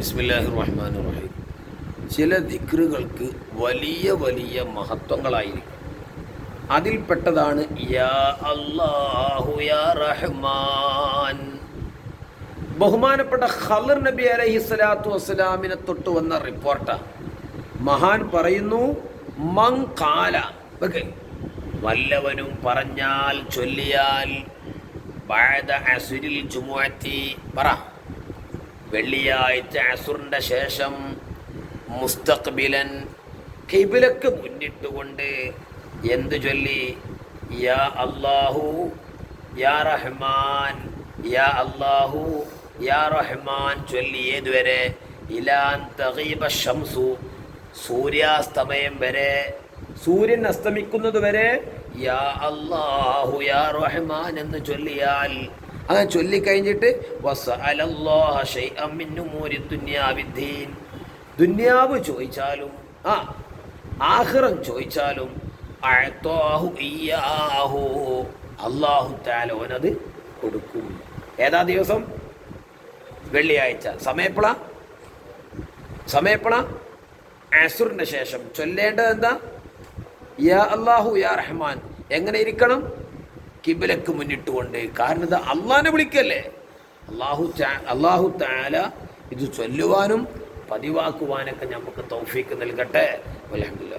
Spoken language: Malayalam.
ബിസ്മില്ലാഹി റഹീം ചില ദിക്റുകൾക്ക് വലിയ വലിയ മഹത്വങ്ങളായിരിക്കും. അതിൽപ്പെട്ടതാണ് യാ അല്ലാഹു യാ റഹ്മാൻ. ബഹുമാനപ്പെട്ട ഖലർ നബി അലൈഹി സ്വലാത്തു വസ്സലാമിനെ തൊട്ട് വന്ന റിപ്പോർട്ടാണ് മഹാൻ പറയുന്നു മങ്കാല ഓക്കെ. വല്ലവനും പറഞ്ഞാൽ ചൊല്ലിയാൽ പറ. വെള്ളിയാഴ്ച അസുറിന്റെ ശേഷം മുസ്തഖ്ബിലൻ കിബിലക്ക് മുന്നിട്ടുകൊണ്ട് എന്തു ചൊല്ലി? യാ അല്ലാഹു യാ റഹ്മാൻ യാ അല്ലാഹു യാ റഹ്മാൻ ചൊല്ലി ഏതുവരെ? ഇലാൻ തഗീബ ഷംസു സൂര്യാസ്തമയം വരെ. സൂര്യൻ അസ്തമിക്കുന്നത് വരെ യാ അല്ലാഹു യാ റഹ്മാൻ എന്ന് ചൊല്ലിയാൽ അങ്ങനെ ചൊല്ലിക്കഴിഞ്ഞിട്ട് ദുന്യാവ് ചോദിച്ചാലും ആ ആഹ്റം ചോദിച്ചാലും അള്ളാഹു താലോനത് കൊടുക്കും. ഏതാ ദിവസം? വെള്ളിയാഴ്ച. സമയപ്പള? സമയപ്പള? അസുറിന് ശേഷം. ചൊല്ലേണ്ടത് എന്താ? യാ അള്ളാഹു യാ റഹ്മാൻ. എങ്ങനെ ഇരിക്കണം? കിബിലക്ക് മുന്നിട്ടുകൊണ്ട്. കാരണം ഇത് അള്ളാഹിനെ വിളിക്കല്ലേ? അള്ളാഹു അള്ളാഹു താല ഇത് ചൊല്ലുവാനും പതിവാക്കുവാനൊക്കെ നമുക്ക് തൗഫീക്ക് നൽകട്ടെ. അലഹമില്ല